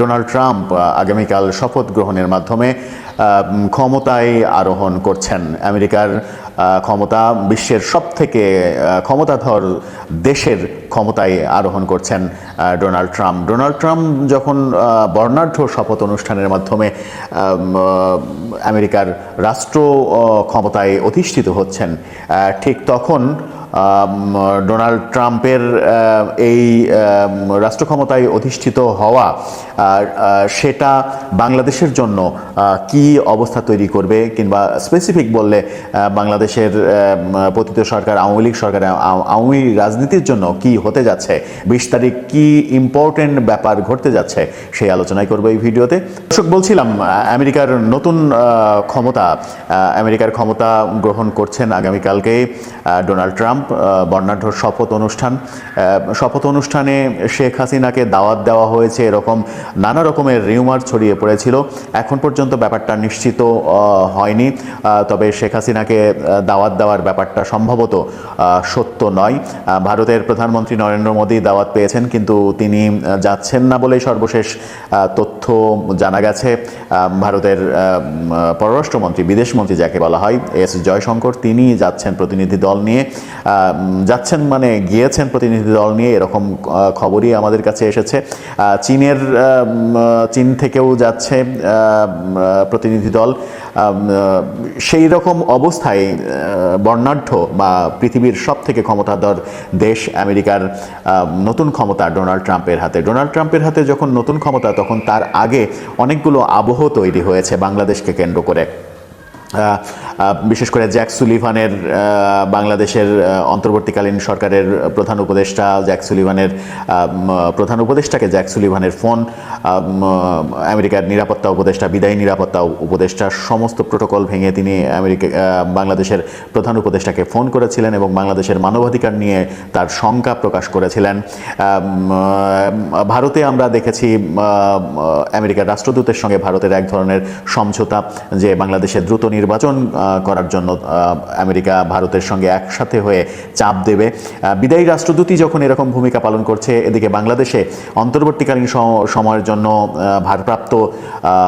Donald Trump আগামীকাল শপথ গ্রহণের মাধ্যমে ক্ষমতায় আরোহণ করছেন। আমেরিকার ক্ষমতা বিশ্বের সব থেকে ক্ষমতাধর দেশের ক্ষমতায় আরোহণ করছেন ডোনাল্ড ট্রাম্প। ডোনাল্ড ট্রাম্প যখন বর্ণাঢ্য শপথ অনুষ্ঠানের মাধ্যমে আমেরিকার রাষ্ট্র ক্ষমতায় অধিষ্ঠিত হচ্ছেন ঠিক তখন ডোনাল্ড ট্রাম্পের এই রাষ্ট্র ক্ষমতায় অধিষ্ঠিত হওয়া সেটা বাংলাদেশের জন্য কি অবস্থা তৈরি করবে কিংবা স্পেসিফিক বললে বাংলাদেশের পতিত সরকার, আওয়ামী লীগ সরকার, আও- আওয়ামী রাজনীতির জন্য কি হতে যাচ্ছে, বিশ তারিখ কি ইম্পর্টেন্ট ব্যাপার ঘটতে যাচ্ছে, সেই আলোচনাই করব এই ভিডিওতে। দর্শক, বলছিলাম, আমেরিকার নতুন ক্ষমতা আমেরিকার ক্ষমতা গ্রহণ করছেন আগামীকালকে ডোনাল্ড ট্রাম্প। বর্ণাঢ্য শপথ অনুষ্ঠান। শপথ অনুষ্ঠানে শেখ হাসিনাকে দাওয়াত দেওয়া হয়েছে এরকম নানা রকমের রিউমার ছড়িয়ে পড়েছিল। এখন পর্যন্ত ব্যাপারটা নিশ্চিত হয়নি। তবে শেখ হাসিনাকে দাওয়াত দেওয়ার ব্যাপারটা সম্ভবত সত্য নয়। ভারতের প্রধানমন্ত্রী নরেন্দ্র মোদী দাওয়াত পেয়েছেন, কিন্তু তিনি যাচ্ছেন না বলেই সর্বশেষ তথ্য জানা গেছে। ভারতের পররাষ্ট্রমন্ত্রী, বিদেশমন্ত্রী যাকে বলা হয়, এস জয়শঙ্কর তিনি যাচ্ছেন প্রতিনিধি দল নিয়ে। যাচ্ছেন মানে গিয়েছেন প্রতিনিধি দল নিয়ে, এরকম খবরই আমাদের কাছে এসেছে। চীনের চীন থেকেও যাচ্ছে প্রতিনিধি দল। সেই রকম অবস্থায় বর্ণাঢ্য বা পৃথিবীর সব থেকে ক্ষমতাধর দেশ আমেরিকার নতুন ক্ষমতা ডোনাল্ড ট্রাম্পের হাতে। ডোনাল্ড ট্রাম্পের হাতে যখন নতুন ক্ষমতা, তখন তার আগে অনেকগুলো আবহ তৈরি হয়েছে বাংলাদেশকে কেন্দ্র করে। বিশেষ করে জ্যাক সুলিভানের বাংলাদেশের অন্তর্বর্তীকালীন সরকারের প্রধান উপদেষ্টা, জ্যাক সুলিভানের প্রধান উপদেষ্টাকে জ্যাক সুলিভানের ফোন আমেরিকার নিরাপত্তা উপদেষ্টা, বিদায়ী নিরাপত্তা উপদেষ্টা, সমস্ত প্রোটোকল ভেঙে তিনি আমেরিকা বাংলাদেশের প্রধান উপদেষ্টাকে ফোন করেছিলেন এবং বাংলাদেশের মানবাধিকার নিয়ে তার শঙ্কা প্রকাশ করেছিলেন। ভারতে আমরা দেখেছি আমেরিকার রাষ্ট্রদূতের সঙ্গে ভারতের এক ধরনের সমঝোতা, যে বাংলাদেশে দ্রুত নির্বাচন করার জন্য আমেরিকা ভারতের সঙ্গে একসাথে হয়ে চাপ দেবে। বিদায়ী রাষ্ট্রদূতই যখন এরকম ভূমিকা পালন করছে, এদিকে বাংলাদেশে অন্তর্বর্তীকালীন সময়ের জন্য ভারপ্রাপ্ত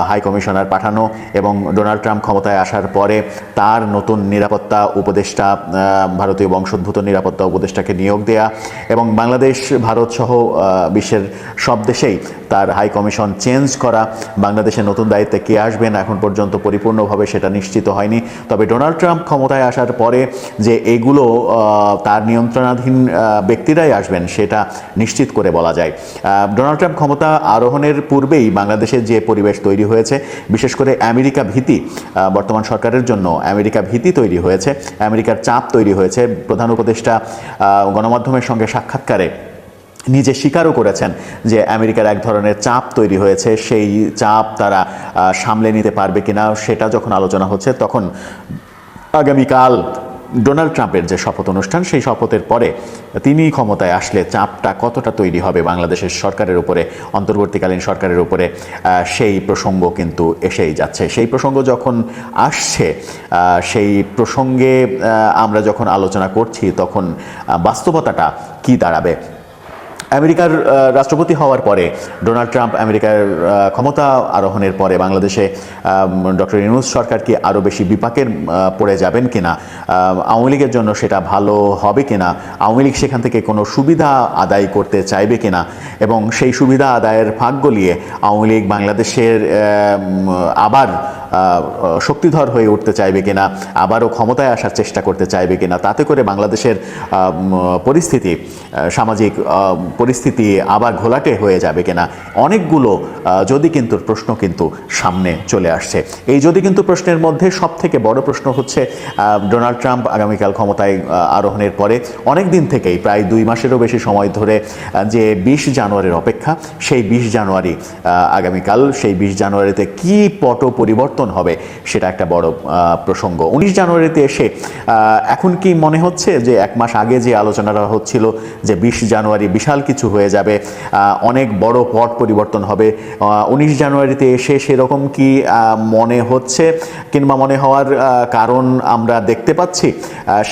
হাই কমিশনার পাঠানো এবং ডোনাল্ড ট্রাম্প ক্ষমতায় আসার পরে তার নতুন নিরাপত্তা উপদেষ্টা ভারতীয় বংশোদ্ভূত নিরাপত্তা উপদেষ্টাকে নিয়োগ দেয়া এবং বাংলাদেশ, ভারত সহ বিশ্বের সব দেশেই তার হাই কমিশন চেঞ্জ করা। বাংলাদেশের নতুন দায়িত্বে কে আসবেন এখন পর্যন্ত পরিপূর্ণভাবে সেটা নিশ্চিত হয়নি। তবে ডোনাল্ড ট্রাম্প ক্ষমতায় আসার পরে যে এগুলো তার নিয়ন্ত্রণাধীন ব্যক্তিরাই আসবেন সেটা নিশ্চিত করে বলা যায়। ডোনাল্ড ট্রাম্প ক্ষমতা আরোহণের পূর্বেই বাংলাদেশের যে পরিবেশ তৈরি হয়েছে, বিশেষ করে আমেরিকা ভীতি বর্তমান সরকারের জন্য আমেরিকা ভীতি তৈরি হয়েছে, আমেরিকার চাপ তৈরি হয়েছে। প্রধান উপদেষ্টা গণমাধ্যমের সঙ্গে সাক্ষাৎকারে নিজে স্বীকারও করেছেন যে আমেরিকার এক ধরনের চাপ তৈরি হয়েছে, সেই চাপ তারা সামলে নিতে পারবে কিনা সেটা যখন আলোচনা হচ্ছে তখন আগামীকাল ডোনাল্ড ট্রাম্পের যে শপথ অনুষ্ঠান, সেই শপথের পরে তিনি ক্ষমতায় আসলে চাপটা কতটা তৈরি হবে বাংলাদেশের সরকারের উপরে, অন্তর্বর্তীকালীন সরকারের উপরে সেই প্রসঙ্গ কিন্তু এসেই যাচ্ছে। সেই প্রসঙ্গ যখন আসছে সেই প্রসঙ্গে আমরা যখন আলোচনা করছি তখন বাস্তবতাটা কি দাঁড়াবে? আমেরিকার রাষ্ট্রপতি হওয়ার পরে, ডোনাল্ড ট্রাম্প আমেরিকার ক্ষমতা আরোহণের পরে বাংলাদেশে ডক্টর ইউনুস সরকার কি আরও বেশি বিপাকের পড়ে যাবেন কিনা? আওয়ামী লীগের জন্য সেটা ভালো হবে কিনা? আওয়ামী লীগ সেখান থেকে কোনো সুবিধা আদায় করতে চাইবে কিনা? এবং সেই সুবিধা আদায়ের ফাঁক গলিয়ে আওয়ামী লীগ বাংলাদেশের আবার শক্তিধর হয়ে উঠতে চাইবে কিনা, আবারও ক্ষমতায় আসার চেষ্টা করতে চাইবে কিনা, তাতে করে বাংলাদেশের পরিস্থিতি সামাজিক পরিস্থিতি আবার ঘোলাটে হয়ে যাবে কিনা, অনেকগুলো যদি কিন্তু প্রশ্ন কিন্তু সামনে চলে আসছে। এই যদি কিন্তু প্রশ্নের মধ্যে সব থেকে বড় প্রশ্ন হচ্ছে ডোনাল্ড ট্রাম্প আগামীকাল ক্ষমতায় আরোহণের পরে অনেক দিন থেকেই, প্রায় দুই মাসেরও বেশি সময় ধরে যে বিশ জানুয়ারির অপেক্ষা, সেই বিশ জানুয়ারি আগামীকাল, সেই বিশ জানুয়ারিতে কি পট পরিবর্তন পরিবর্তন হবে সেটা একটা বড় প্রসঙ্গ। উনিশ জানুয়ারিতে এসে এখন কি মনে হচ্ছে যে এক মাস আগে যে আলোচনাটা হচ্ছিল যে বিশ জানুয়ারি বিশাল কিছু হয়ে যাবে অনেক বড় পট পরিবর্তন হবে উনিশ জানুয়ারিতে এসে সেরকম কি মনে হচ্ছে কিংবা মনে হওয়ার কারণ আমরা দেখতে পাচ্ছি?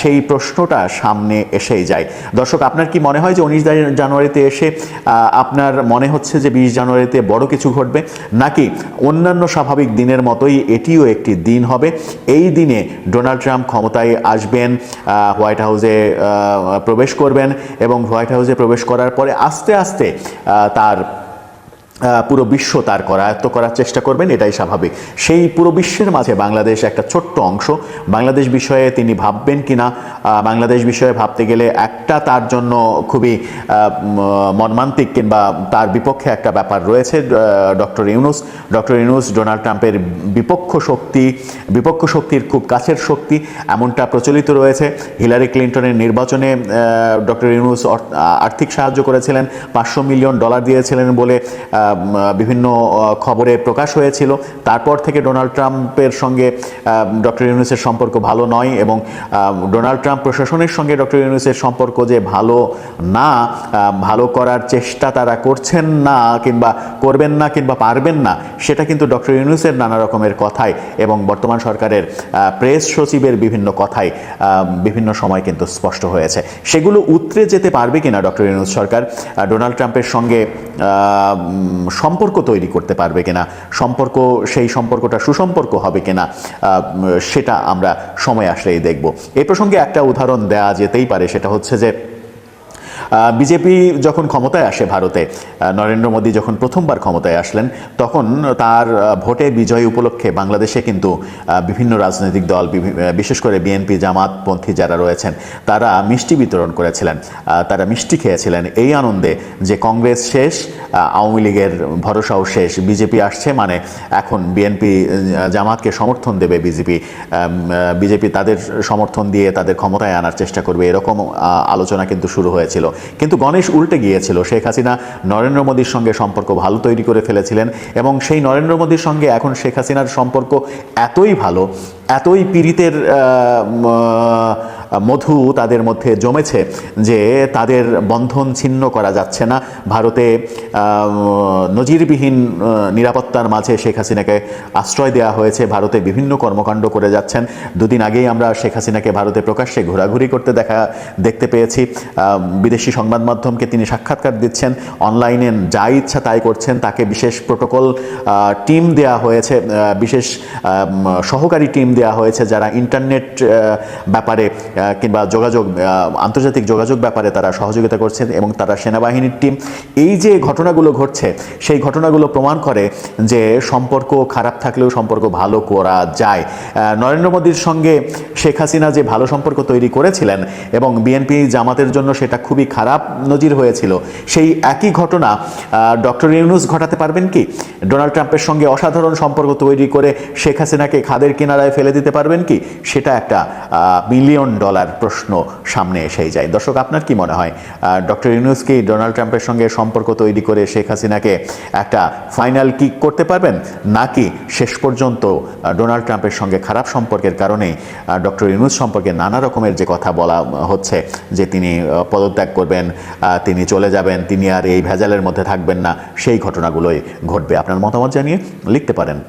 সেই প্রশ্নটা সামনে এসেই যায়। দর্শক, আপনার কি মনে হয় যে উনিশ জানুয়ারিতে এসে আপনার মনে হচ্ছে যে বিশ জানুয়ারিতে বড় কিছু ঘটবে? নাকি অন্যান্য স্বাভাবিক দিনের মতোই এটিও একটি দিন হবে। এই দিনে ডোনাল্ড ট্রাম্প ক্ষমতায় আসবেন হোয়াইট হাউসে প্রবেশ করবেন এবং হোয়াইট হাউসে প্রবেশ করার পরে আস্তে আস্তে তার পুরো বিশ্ব তার করায়ত্ত করার চেষ্টা করবেন এটাই স্বাভাবিক। সেই পুরো বিশ্বের মাঝে বাংলাদেশ একটা ছোট্ট অংশ। বাংলাদেশ বিষয়ে তিনি ভাববেন কিনা আহ, বাংলাদেশ বিষয়ে ভাবতে গেলে একটা তার জন্য খুবই মর্মান্তিক কিংবা তার বিপক্ষে একটা ব্যাপার রয়েছে doctor Yunus. Doctor Yunus Donald ট্রাম্পের বিপক্ষ শক্তি বিপক্ষ শক্তির খুব কাছের শক্তি এমনটা প্রচলিত রয়েছে। হিলারি ক্লিন্টনের নির্বাচনে ডক্টর ইউনুস আর্থিক সাহায্য করেছিলেন পাঁচশো মিলিয়ন ডলার দিয়েছিলেন বলে বিভিন্ন খবরে প্রকাশ হয়েছিল। তারপর থেকে ডোনাল্ড ট্রাম্পের সঙ্গে ডক্টর ইউনুসের সম্পর্ক ভালো নয় এবং ডোনাল্ড ট্রাম্প প্রশাসনের সঙ্গে ডক্টর ইউনুসের সম্পর্ক যে ভালো না ভালো করার চেষ্টা তারা করছেন না কিংবা করবেন না কিংবা পারবেন না, সেটা কিন্তু ডক্টর ইউনুসের নানা রকমের কথায় এবং বর্তমান সরকারের প্রেস সচিবের বিভিন্ন কথায় বিভিন্ন সময় কিন্তু স্পষ্ট হয়েছে। সেগুলো উতরে যেতে পারবে কিনা ডক্টর ইউনুস সরকার? ডোনাল্ড ট্রাম্পের সঙ্গে সম্পর্ক তৈরি করতে পারবে কিনা, সম্পর্ক, সেই সম্পর্কটা সুসম্পর্ক হবে কিনা সেটা আমরা সময় আসলেই দেখব। এ প্রসঙ্গে একটা উদাহরণ দেয়া যেতেই পারে, সেটা হচ্ছে যে বিজেপি যখন ক্ষমতায় আসে ভারতে নরেন্দ্র মোদী যখন প্রথমবার ক্ষমতায় আসলেন, তখন তার ভোটে বিজয় উপলক্ষে বাংলাদেশে কিন্তু বিভিন্ন রাজনৈতিক দল বিশেষ করে বিএনপি, জামাতপন্থী যারা রয়েছেন, তারা মিষ্টি বিতরণ করেছিলেন। তারা মিষ্টি খেয়েছিলেন। এই আনন্দে যে কংগ্রেস শেষ আওয়ামী লীগের ভরসাও শেষ, বিজেপি আসছে মানে এখন বিএনপি জামাতকে সমর্থন দেবে বিজেপি। বিজেপি তাদের সমর্থন দিয়ে তাদের ক্ষমতায় আনার চেষ্টা করবে। এরকম আলোচনা কিন্তু শুরু হয়েছিল। কিন্তু গণেশ উল্টে গিয়েছিল। শেখ হাসিনা নরেন্দ্র মোদীর সঙ্গে সম্পর্ক ভালো তৈরি করে ফেলেছিলেন এবং সেই নরেন্দ্র মোদীর সঙ্গে এখন শেখ হাসিনার সম্পর্ক এতই ভালো, এতই পীড়িতের মধু তাদের মধ্যে জমেছে যে তাদের বন্ধন ছিন্ন করা যাচ্ছে না। ভারতে নজিরবিহীন নিরাপত্তার মাঝে শেখ হাসিনাকে আশ্রয় দেওয়া হয়েছে। ভারতে বিভিন্ন কর্মকাণ্ড করে যাচ্ছেন। দুদিন আগেই আমরা শেখ হাসিনাকে ভারতে প্রকাশ্যে ঘোরাঘুরি করতে দেখা, দেখতে পেয়েছি। বিদেশি সংবাদ মাধ্যমকে তিনি সাক্ষাৎকার দিচ্ছেন। অনলাইনে যা ইচ্ছা তাই করছেন। তাকে বিশেষ প্রোটোকল টিম দেয়া হয়েছে। বিশেষ সহকারী টিম দেয়া হয়েছে যারা ইন্টারনেট ব্যাপারে কিংবা যোগাযোগ আন্তর্জাতিক যোগাযোগ ব্যাপারে তারা সহযোগিতা করছেন এবং তারা সেনাবাহিনীর টিম এই যে ঘটনাগুলো ঘটছে, সেই ঘটনাগুলো প্রমাণ করে যে সম্পর্ক খারাপ থাকলেও সম্পর্ক ভালো করা যায়। নরেন্দ্র মোদীর সঙ্গে শেখ হাসিনা যে ভালো সম্পর্ক তৈরি করেছিলেন এবং বিএনপি জামাতের জন্য সেটা খুবই খারাপ নজির হয়েছিল, সেই একই ঘটনা ডক্টর ইউনুস ঘটাতে পারবেন কি? ডোনাল্ড ট্রাম্পের সঙ্গে অসাধারণ সম্পর্ক তৈরি করে শেখ হাসিনাকে খাদের কিনারায় ফেলে দিতে পারবেন কি? সেটা একটা মিলিয়ন ডলার প্রশ্ন সামনে এসেই যায়। দর্শক, আপনার কি মনে হয়? ডক্টর ইউনুস কি ডোনাল্ড ট্রাম্পের সঙ্গে সম্পর্ক তৈরি করে শেখ হাসিনাকে একটা ফাইনাল কিক করতে পারবেন? নাকি শেষ পর্যন্ত ডোনাল্ড ট্রাম্পের সঙ্গে খারাপ সম্পর্কের কারণে ডক্টর ইউনুস সম্পর্কে নানা রকমের যে কথা বলা হচ্ছে যে তিনি পদত্যাগ করবেন তিনি চলে যাবেন, তিনি আর এই ভেজালের মধ্যে থাকবেন না, সেই ঘটনাগুলোই ঘটবে। আপনার মতামত জানিয়ে লিখতে পারেন।